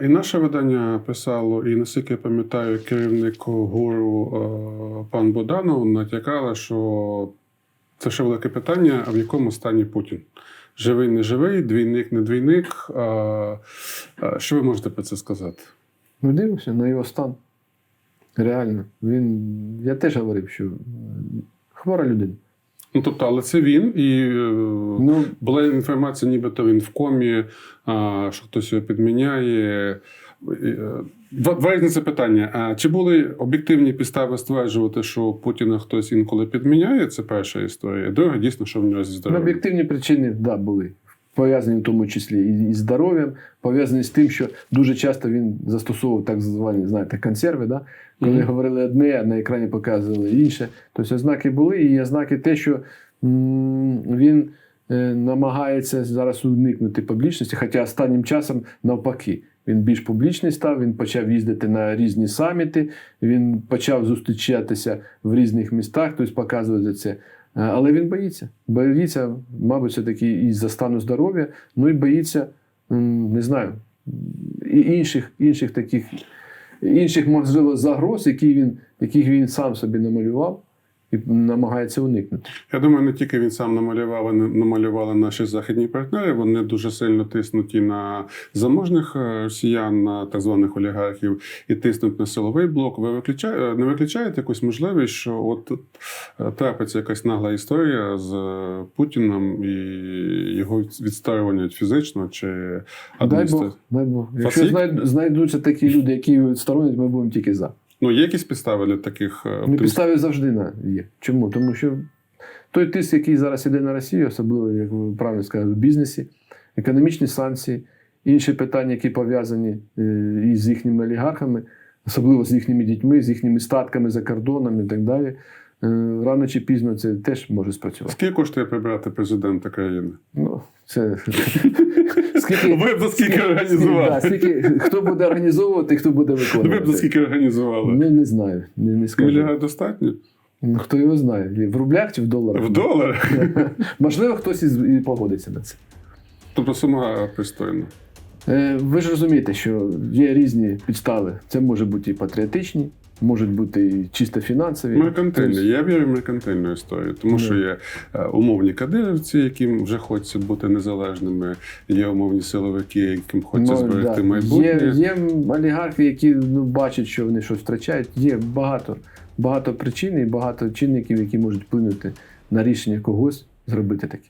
І наше видання писало, і наскільки я пам'ятаю, керівник гуру е, пан Боданов натякала, що це ще велике питання, а в якому стані Путін? Живий, не живий, двійник, не двійник. Е, е, Що ви можете про це сказати? Ну, дивимося на його стан. Реально. Він, я теж говорив, що хвора людина. Ну, тобто, але це він, і е, Ну, була інформація, нібито він в комі, а, що хтось його підміняє. Е, Два, питання. різні запитання. А чи були об'єктивні підстави стверджувати, що Путіна хтось інколи підміняє? Це перша історія. Друга, дійсно, що в нього зі ну, здоров'ям. об'єктивні причини да, були. Пов'язані в тому числі і із здоров'ям, пов'язані з тим, що дуже часто він застосовував так звані, знаєте, консерви. Да? Коли Мгм. говорили одне, а на екрані показували інше. Тобто ознаки були, і ознаки те, що він е, намагається зараз уникнути публічності, хоча останнім часом навпаки. Він більш публічний став, він почав їздити на різні саміти, він почав зустрічатися в різних містах, тобто показувати це. Е, Але він боїться. Боїться, мабуть, все-таки і за стану здоров'я, ну і боїться, не знаю, і інших, інших таких, інших, можливо, загроз, які він, яких він сам собі намалював і намагається уникнути. Я думаю, не тільки він сам намалював, не- намалювали наші західні партнери. Вони дуже сильно тиснуть і на заможних е, росіян, на так званих олігархів, і тиснуть на силовий блок. Ви виключає, не виключаєте якусь можливість, що от е, трапиться якась нагла історія з е, Путіном і його відстоювання фізично чи Дай? Бог, дай Бог. Якщо знайдуться такі люди, які відсторонять, ми будемо тільки за. Ну, є якісь підстави для таких е, Ну, підстави завжди є. Чому? Тому що той тиск, який зараз іде на Росію, особливо, як ви правильно сказали, в бізнесі, економічні санкції, інші питання, які пов'язані е, із їхніми олігархами, особливо з їхніми дітьми, з їхніми статками за кордоном і так далі. Е, Рано чи пізно це теж може спрацювати. Скільки коштує прибрати президента країни? Ну, це скільки, Ви б за скільки організували? Да, скільки, хто буде організовувати, хто буде виконувати? Ви б за скільки організували? Ну, не знаю, не, не скажу. Мільярд достатньо? Ну, хто його знає? В рублях чи в доларах? В доларах? Можливо, хтось і, погодиться на це. Тобто сума пристойна. Е, ви ж розумієте, що є різні підстави. Це може бути і патріотичні, можуть бути і чисто фінансові. Меркантильні. Тобто, Я вірю в меркантильну історію, тому що є е, умовні кадирівці, яким вже хочеться бути незалежними, є умовні силовики, яким хочеться ну, зберегти да. майбутнє. Є, є олігархи, які ну, бачать, що вони щось втрачають. Є багато, багато причин і багато чинників, які можуть вплинути на рішення когось зробити таке.